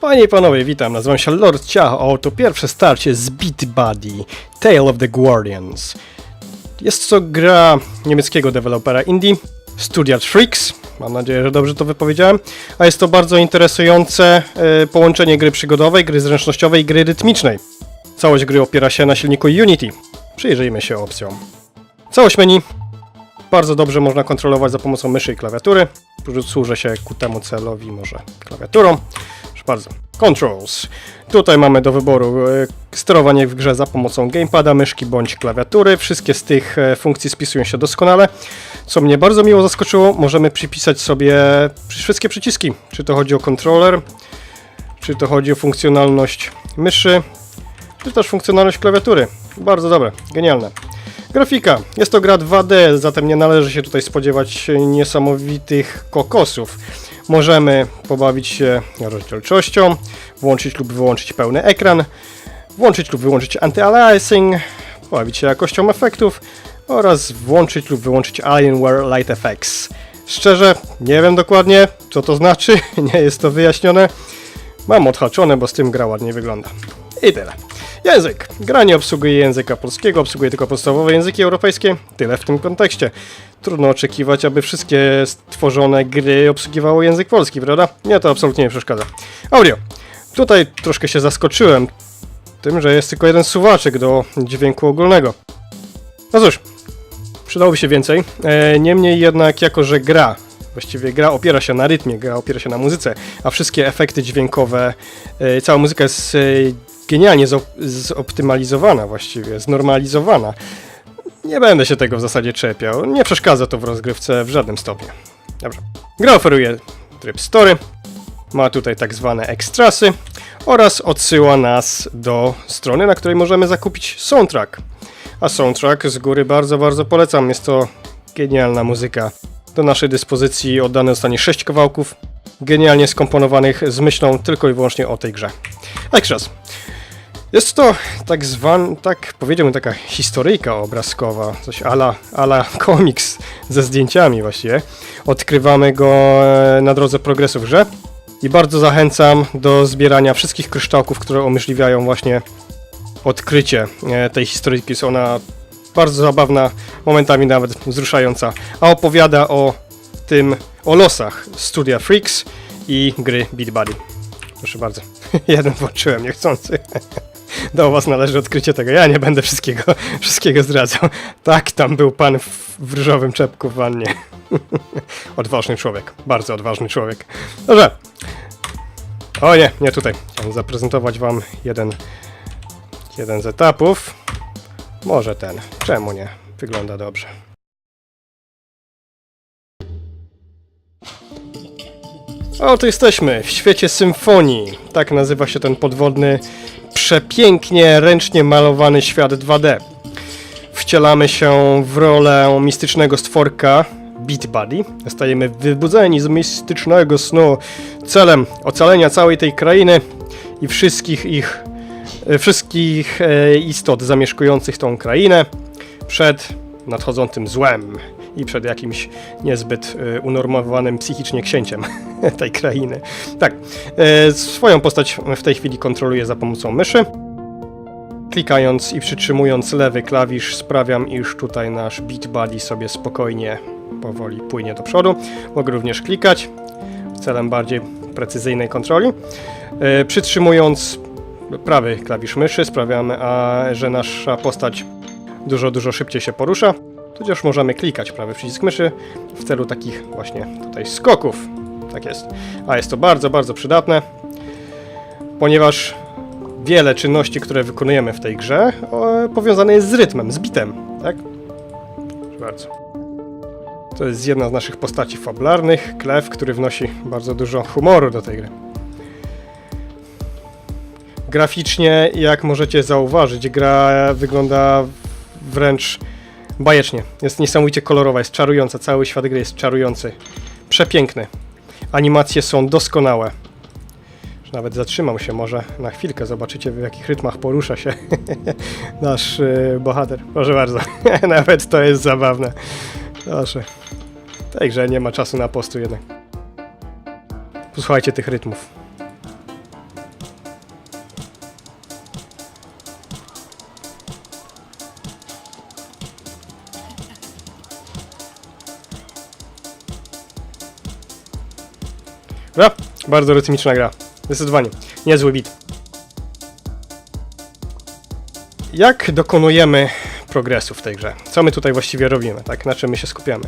Panie i panowie, witam, nazywam się Lord Ciach, a oto pierwsze starcie z Beat Buddy, Tale of the Guardians. Jest to gra niemieckiego dewelopera indie, Studia Tricks, mam nadzieję, że dobrze to wypowiedziałem, a jest to bardzo interesujące e, połączenie gry przygodowej, gry zręcznościowej i gry rytmicznej. Całość gry opiera się na silniku Unity. Przyjrzyjmy się opcjom. Całość menu bardzo dobrze można kontrolować za pomocą myszy i klawiatury. Służę się ku temu celowi może klawiaturą. Bardzo. Controls. Tutaj mamy do wyboru e, sterowanie w grze za pomocą gamepada, myszki bądź klawiatury. Wszystkie z tych e, funkcji spisują się doskonale. Co mnie bardzo miło zaskoczyło, możemy przypisać sobie wszystkie przyciski. Czy to chodzi o kontroler, czy to chodzi o funkcjonalność myszy, czy też funkcjonalność klawiatury. Bardzo dobre, genialne. Grafika. Jest to gra 2D, zatem nie należy się tutaj spodziewać niesamowitych kokosów. Możemy pobawić się rozdzielczością, włączyć lub wyłączyć pełny ekran, włączyć lub wyłączyć anti-aliasing, pobawić się jakością efektów oraz włączyć lub wyłączyć Alienware Light Effects. Szczerze, nie wiem dokładnie, co to znaczy, nie jest to wyjaśnione. Mam odhaczone, bo z tym gra ładnie wygląda. I tyle. Język. Gra nie obsługuje języka polskiego, obsługuje tylko podstawowe języki europejskie. Tyle w tym kontekście. Trudno oczekiwać, aby wszystkie stworzone gry obsługiwało język polski, prawda? Mnie to absolutnie nie przeszkadza. Audio. Tutaj troszkę się zaskoczyłem tym, że jest tylko jeden suwaczek do dźwięku ogólnego. No cóż, przydałoby się więcej. E, niemniej jednak, jako że gra, właściwie gra opiera się na rytmie, gra opiera się na muzyce, a wszystkie efekty dźwiękowe, e, cała muzyka jest e, genialnie zo- zoptymalizowana właściwie, znormalizowana. Nie będę się tego w zasadzie czepiał, nie przeszkadza to w rozgrywce w żadnym stopniu. Dobrze. Gra oferuje tryb story, ma tutaj tak zwane ekstrasy oraz odsyła nas do strony, na której możemy zakupić soundtrack. A soundtrack z góry bardzo, bardzo polecam. Jest to genialna muzyka. Do naszej dyspozycji oddane zostanie 6 kawałków, genialnie skomponowanych z myślą tylko i wyłącznie o tej grze. Extras. Jest to tak zwan, tak powiedziałbym, taka historyjka obrazkowa, coś ala, ala komiks ze zdjęciami właściwie. Odkrywamy go e, na drodze progresu w grze i bardzo zachęcam do zbierania wszystkich kryształków, które umożliwiają właśnie odkrycie e, tej historyjki. Jest ona bardzo zabawna, momentami nawet wzruszająca, a opowiada o tym, o losach studia Freaks i gry Beat Buddy. Proszę bardzo. Jeden włączyłem niechcący. Do was należy odkrycie tego. Ja nie będę wszystkiego, wszystkiego zdradzał. Tak, tam był pan w, w różowym czepku w wannie. odważny człowiek. Bardzo odważny człowiek. Dobrze. O nie, nie tutaj. Chciałem zaprezentować wam jeden, jeden z etapów. Może ten. Czemu nie? Wygląda dobrze. O, tu jesteśmy, w świecie symfonii. Tak nazywa się ten podwodny, przepięknie, ręcznie malowany świat 2D. Wcielamy się w rolę mistycznego stworka Beat Buddy. Zostajemy wybudzeni z mistycznego snu celem ocalenia całej tej krainy i wszystkich ich, e, wszystkich e, istot zamieszkujących tą krainę przed nadchodzącym złem i przed jakimś niezbyt e, unormowanym psychicznie księciem tej krainy. Tak, e, swoją postać w tej chwili kontroluję za pomocą myszy. Klikając i przytrzymując lewy klawisz sprawiam, iż tutaj nasz Beat Buddy sobie spokojnie, powoli płynie do przodu. Mogę również klikać celem bardziej precyzyjnej kontroli. E, Przytrzymując prawy klawisz myszy sprawiamy, a, że nasza postać dużo, dużo szybciej się porusza. Tudzież możemy klikać prawy przycisk myszy w celu takich właśnie tutaj skoków. Tak jest. A jest to bardzo, bardzo przydatne, ponieważ wiele czynności, które wykonujemy w tej grze, powiązane jest z rytmem, z bitem, tak? Proszę bardzo. To jest jedna z naszych postaci fabularnych, Klef, który wnosi bardzo dużo humoru do tej gry. Graficznie, jak możecie zauważyć, gra wygląda wręcz bajecznie. Jest niesamowicie kolorowa, jest czarująca, cały świat gry jest czarujący. Przepiękny. Animacje są doskonałe. Nawet zatrzymał się może na chwilkę, zobaczycie w jakich rytmach porusza się nasz yy, bohater. Proszę bardzo, nawet to jest zabawne. Proszę. Grze nie ma czasu na postu jednak. Posłuchajcie tych rytmów. Bardzo rytmiczna gra. Zdecydowanie. Niezły beat. Jak dokonujemy progresu w tej grze? Co my tutaj właściwie robimy, tak? Na czym my się skupiamy?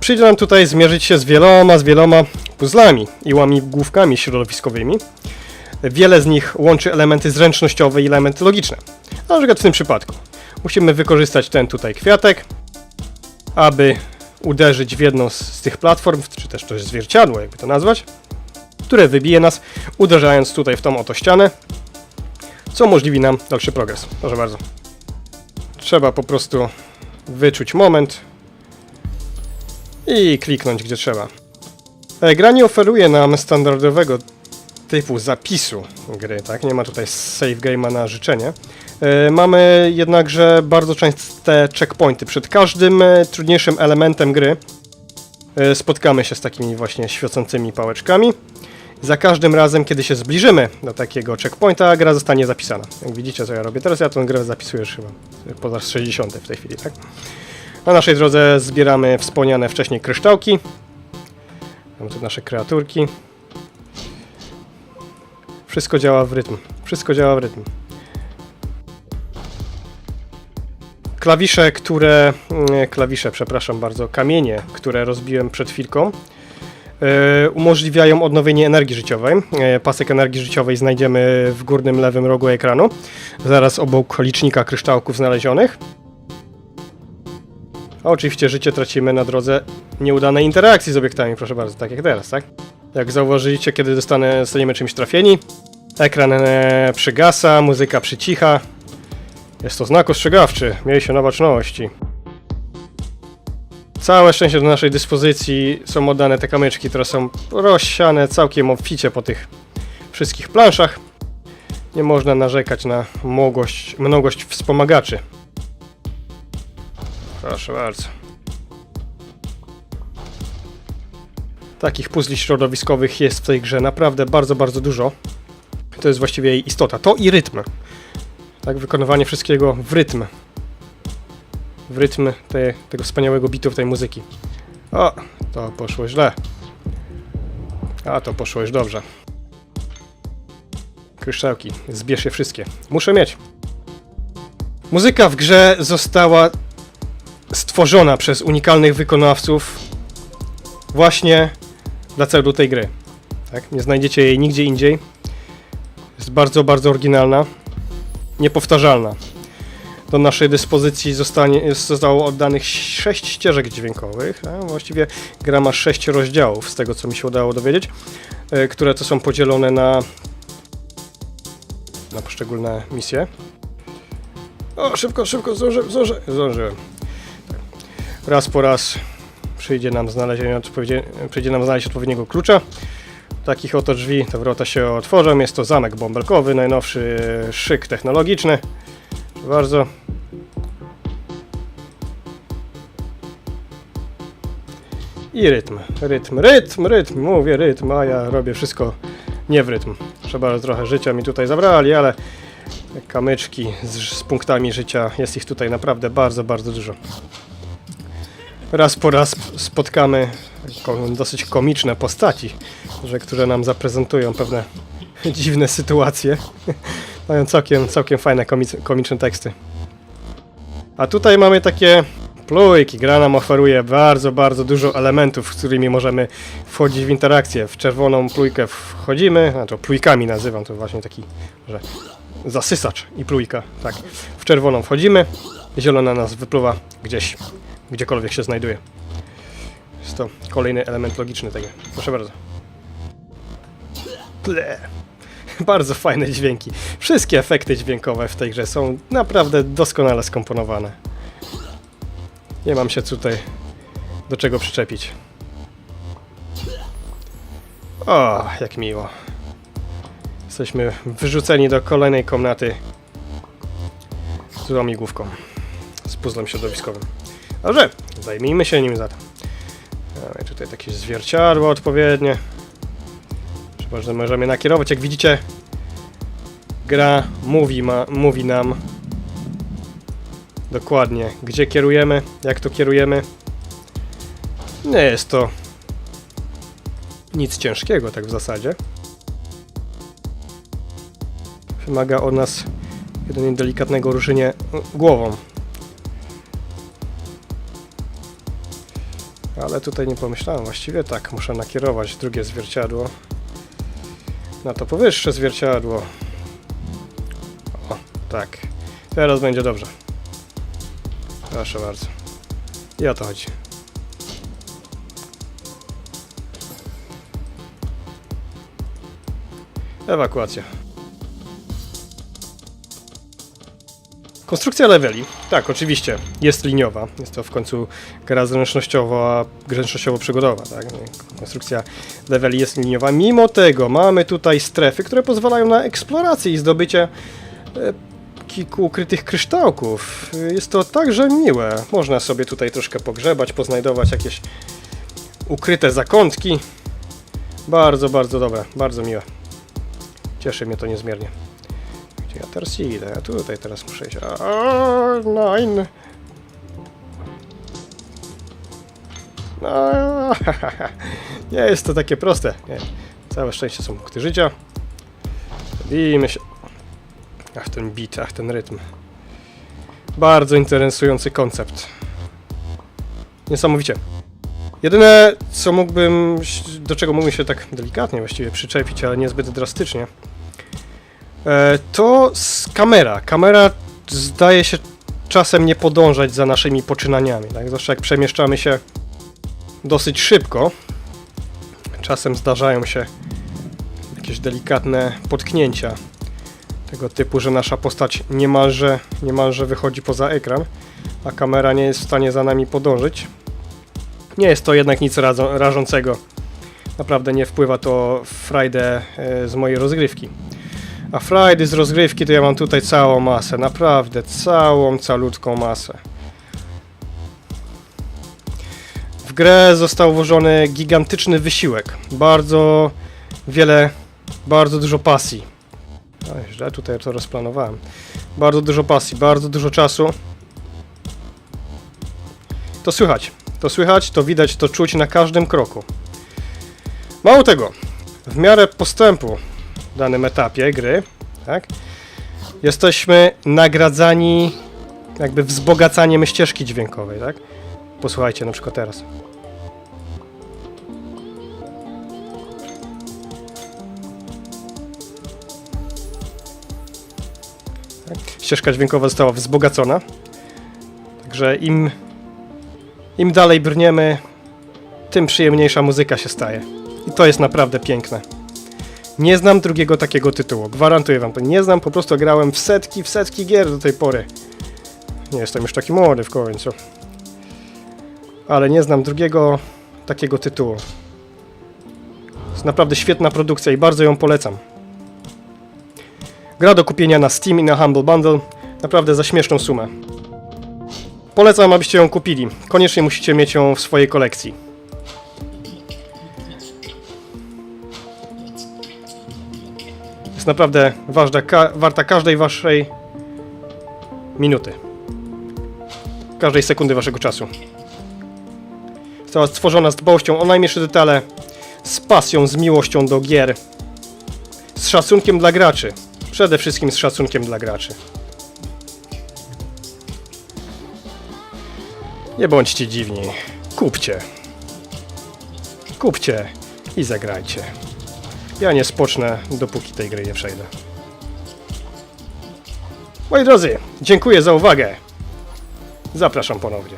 Przyjdzie nam tutaj zmierzyć się z wieloma, z wieloma puzzlami i łamigłówkami środowiskowymi. Wiele z nich łączy elementy zręcznościowe i elementy logiczne. Na przykład w tym przypadku. Musimy wykorzystać ten tutaj kwiatek, aby uderzyć w jedną z, z tych platform, czy też to jest zwierciadło, jakby to nazwać, które wybije nas, uderzając tutaj w tą oto ścianę, co umożliwi nam dalszy progres. Proszę bardzo. Trzeba po prostu wyczuć moment i kliknąć gdzie trzeba. Gra nie oferuje nam standardowego typu zapisu gry, tak? Nie ma tutaj save game'a na życzenie. E, Mamy jednakże bardzo częste checkpointy. Przed każdym e, trudniejszym elementem gry e, spotkamy się z takimi właśnie świecącymi pałeczkami. Za każdym razem, kiedy się zbliżymy do takiego checkpointa, gra zostanie zapisana. Jak widzicie, co ja robię teraz, ja tę grę zapisuję już chyba po raz 60 w tej chwili, tak? Na naszej drodze zbieramy wspomniane wcześniej kryształki. Mamy tu nasze kreaturki. Wszystko działa w rytm. Wszystko działa w rytm. Klawisze, które. nie, Klawisze, przepraszam bardzo, kamienie, które rozbiłem przed chwilką, e, umożliwiają odnowienie energii życiowej. E, Pasek energii życiowej znajdziemy w górnym lewym rogu ekranu, zaraz obok licznika kryształków znalezionych. A oczywiście życie tracimy na drodze nieudanej interakcji z obiektami, proszę bardzo, tak jak teraz, tak? Jak zauważyliście, kiedy dostanę, zostaniemy czymś trafieni, ekran e, przygasa, muzyka przycicha. Jest to znak ostrzegawczy, miej się na baczności. Całe szczęście do naszej dyspozycji są oddane te kamyczki, które są rozsiane całkiem obficie po tych wszystkich planszach. Nie można narzekać na mnogość wspomagaczy. Proszę bardzo. Takich puzli środowiskowych jest w tej grze naprawdę bardzo, bardzo dużo. To jest właściwie jej istota. To i rytm. Tak, wykonywanie wszystkiego w rytm. W rytm te, tego wspaniałego bitu tej muzyki. O, to poszło źle. A, to poszło już dobrze. Kryształki, zbierz je wszystkie. Muszę mieć. Muzyka w grze została stworzona przez unikalnych wykonawców właśnie dla celu tej gry. Tak? Nie znajdziecie jej nigdzie indziej. Jest bardzo, bardzo oryginalna, niepowtarzalna. Do naszej dyspozycji zostanie, zostało oddanych 6 ścieżek dźwiękowych. A właściwie gra ma 6 rozdziałów, z tego co mi się udało dowiedzieć, e, które to są podzielone na, na poszczególne misje. O, szybko, szybko, zdążę, zdążę, zdążyłem. Raz po raz przyjdzie nam odpowiedzi, przyjdzie nam znaleźć odpowiedniego klucza. Takich oto drzwi, te wrota się otworzą. Jest to zamek bąbelkowy, najnowszy szyk technologiczny. Bardzo. I rytm, rytm, rytm, rytm, mówię rytm, a ja robię wszystko nie w rytm. Trzeba trochę życia mi tutaj zabrali, ale kamyczki z, z punktami życia, jest ich tutaj naprawdę bardzo, bardzo dużo raz po raz spotkamy dosyć komiczne postaci, że, które nam zaprezentują pewne dziwne sytuacje. Mają całkiem, całkiem fajne komic- komiczne teksty. A tutaj mamy takie plujki. Gra nam oferuje bardzo, bardzo dużo elementów, z którymi możemy wchodzić w interakcję. W czerwoną plujkę wchodzimy, znaczy plujkami nazywam to właśnie taki, że zasysacz i plujka, tak. W czerwoną wchodzimy, zielona nas wypluwa gdzieś gdziekolwiek się znajduje. Jest to kolejny element logiczny tego. Proszę bardzo. Ple. Bardzo fajne dźwięki. Wszystkie efekty dźwiękowe w tej grze są naprawdę doskonale skomponowane. Nie mam się tutaj do czego przyczepić. O, jak miło. Jesteśmy wyrzuceni do kolejnej komnaty z łamigłówką. Z puzzlem środowiskowym. Dobrze, zajmijmy się nim zatem. Mamy tutaj takie zwierciadło odpowiednie. Chyba, że możemy nakierować. Jak widzicie, gra mówi, ma, mówi nam dokładnie, gdzie kierujemy, jak to kierujemy. Nie jest to Nic ciężkiego, tak w zasadzie. Wymaga od nas jedynie delikatnego ruszenia głową. Ale tutaj nie pomyślałem, właściwie tak, muszę nakierować drugie zwierciadło na to powyższe zwierciadło. O, tak. Teraz będzie dobrze. Proszę bardzo. I o to chodzi. Ewakuacja. Konstrukcja leveli. Tak, oczywiście. Jest liniowa. Jest to w końcu gra zręcznościowa, zręcznościowo-przygodowa. Tak? Konstrukcja leveli jest liniowa. Mimo tego mamy tutaj strefy, które pozwalają na eksplorację i zdobycie e, kilku ukrytych kryształków. Jest to także miłe. Można sobie tutaj troszkę pogrzebać, poznajdować jakieś ukryte zakątki. Bardzo, bardzo dobre. Bardzo miłe. Cieszy mnie to niezmiernie. Ja teraz idę? Ja tutaj teraz muszę iść. A, Nine. No, nie jest to takie proste. Nie. Całe szczęście są punkty życia. Bijmy się. Ach, ten beat, ach, ten rytm. Bardzo interesujący koncept. Niesamowicie. Jedyne, co mógłbym, do czego mógłbym się tak delikatnie właściwie przyczepić, ale niezbyt drastycznie, to z kamera. Kamera zdaje się czasem nie podążać za naszymi poczynaniami, tak? Zwłaszcza jak przemieszczamy się dosyć szybko. Czasem zdarzają się jakieś delikatne potknięcia tego typu, że nasza postać niemalże, niemalże wychodzi poza ekran, a kamera nie jest w stanie za nami podążyć. Nie jest to jednak nic rażącego. Naprawdę nie wpływa to w frajdę e, z mojej rozgrywki. A frajdy z rozgrywki to ja mam tutaj całą masę, naprawdę całą, calutką masę. W grę został włożony gigantyczny wysiłek. Bardzo wiele, bardzo dużo pasji. Oj, źle tutaj to rozplanowałem. Bardzo dużo pasji, bardzo dużo czasu. To słychać. To słychać, to widać, to czuć na każdym kroku. Mało tego, w miarę postępu w danym etapie gry, tak, jesteśmy nagradzani jakby wzbogacaniem ścieżki dźwiękowej, tak? Posłuchajcie na przykład teraz. Tak? Ścieżka dźwiękowa została wzbogacona. Także im, im dalej brniemy, tym przyjemniejsza muzyka się staje. I to jest naprawdę piękne. Nie znam drugiego takiego tytułu. Gwarantuję wam to. Nie znam, po prostu grałem w setki, w setki gier do tej pory. Nie jestem już taki młody w końcu. Ale nie znam drugiego takiego tytułu. jest naprawdę świetna produkcja i bardzo ją polecam. Gra do kupienia na Steam i na Humble Bundle. Naprawdę za śmieszną sumę. Polecam, abyście ją kupili. Koniecznie musicie mieć ją w swojej kolekcji. Jest naprawdę ważna, ka warta każdej waszej minuty. Każdej sekundy waszego czasu. Została stworzona z dbałością o najmniejsze detale, z pasją, z miłością do gier, z szacunkiem dla graczy. Przede wszystkim z szacunkiem dla graczy. Nie bądźcie dziwni. Kupcie. Kupcie i zagrajcie. Ja nie spocznę, dopóki tej gry nie przejdę. Moi drodzy, dziękuję za uwagę. Zapraszam ponownie.